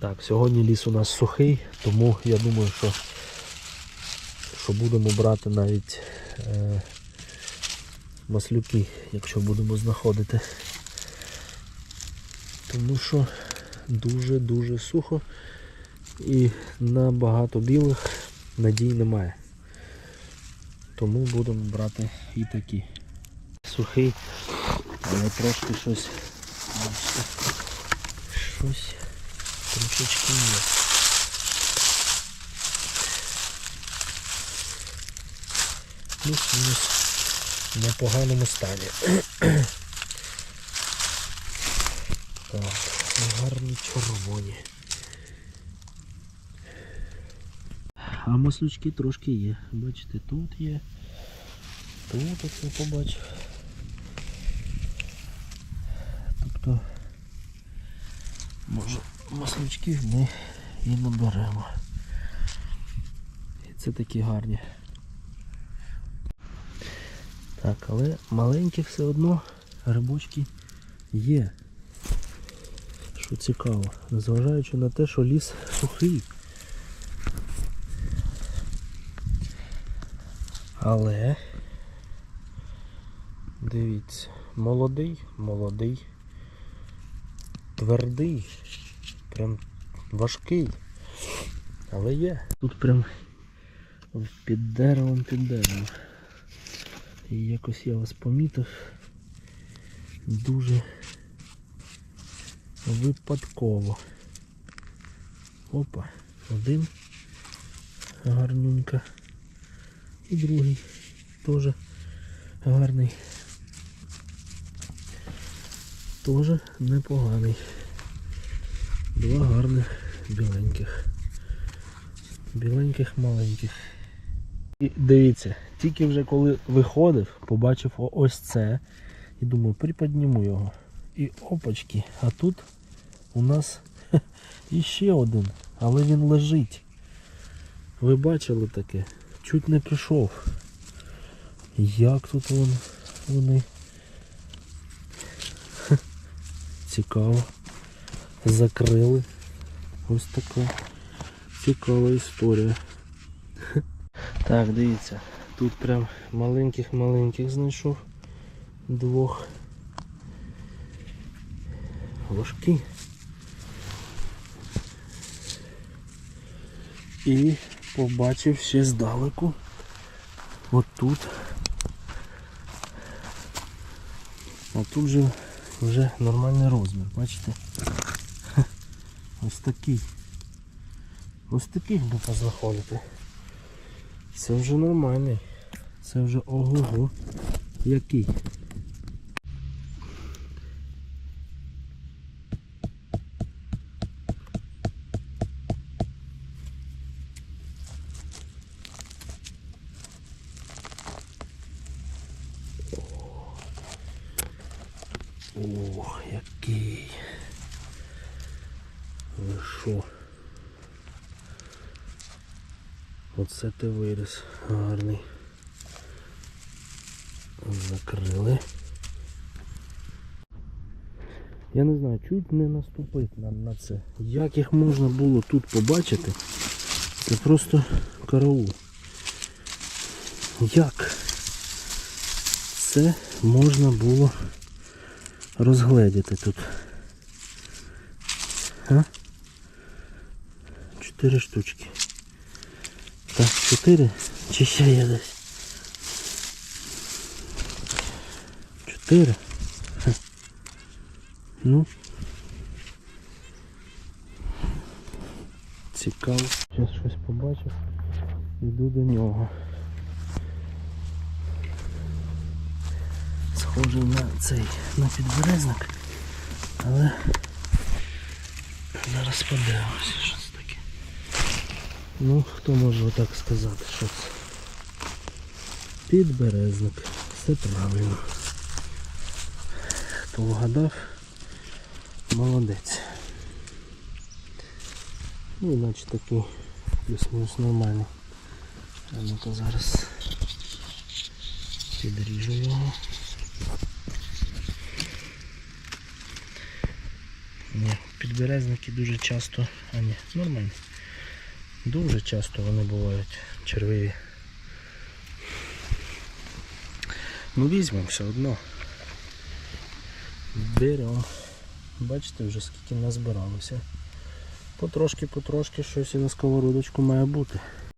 Так, сьогодні ліс у нас сухий, тому я думаю, що, що будемо брати навіть е, маслюки, якщо будемо знаходити. Тому що дуже-дуже сухо і на багато білих надій немає. Тому будемо брати і такі. Сухий, але трошки щось. Щось трошечки є. Плюс-мінус в непоганому стані. Так, гарні червоні. А маслючки трошки є. Бачите, тут є. Тут оце побачив. Тобто, може, маслючків ми і наберемо. І це такі гарні. Так, але маленькі все одно грибочки є. Що цікаво, незважаючи на те, що ліс сухий. Але дивіться, молодий, молодий, твердий, прям важкий. Але є. Тут прям під деревом, під деревом. І якось я вас помітив дуже випадково. Опа, один гарненько. І другий теж гарний. Теж непоганий. Два гарних біленьких. Біленьких маленьких. І дивіться, тільки вже коли виходив, побачив ось це. І думаю, приподніму його. І опачки, а тут у нас іще один, але він лежить. Ви бачили таке? Чуть не пішов. Як тут вон, вони? Цікаво. Закрили. Ось така цікава історія. Так, дивіться, тут прям маленьких-маленьких знайшов. Двох. Важкі. І побачив ще здалеку. От тут. А тут вже, вже нормальний розмір, бачите? Ось такий. Ось таких би познаходити. Це вже нормальний. Це вже ого-го. Який? Ви що? Оце ти виріс гарний. Закрили. Я не знаю, чуть не наступить на, на це. Як їх можна було тут побачити? Це просто караул. Як це можна було розгледіти тут? А? Чотири штучки. Так, чотири? Чи ще є десь? Чотири? Ха. Ну. Цікаво. Зараз щось побачив. Йду до нього. Схожий на цей, на підберезник. Але зараз подивимося. Ну, хто може отак сказати, що це? Підберезник. Все правильно. Хто вгадав, молодець. Ну, іначе такий плюс-мінус нормальний. А ну-ка зараз підріжу його. Ні, підберезники дуже часто, а ні, нормально. Дуже часто вони бувають червиві. Ну візьмемо все одно. Беремо. Бачите вже скільки назбиралося. Потрошки-потрошки щось і на сковородочку має бути.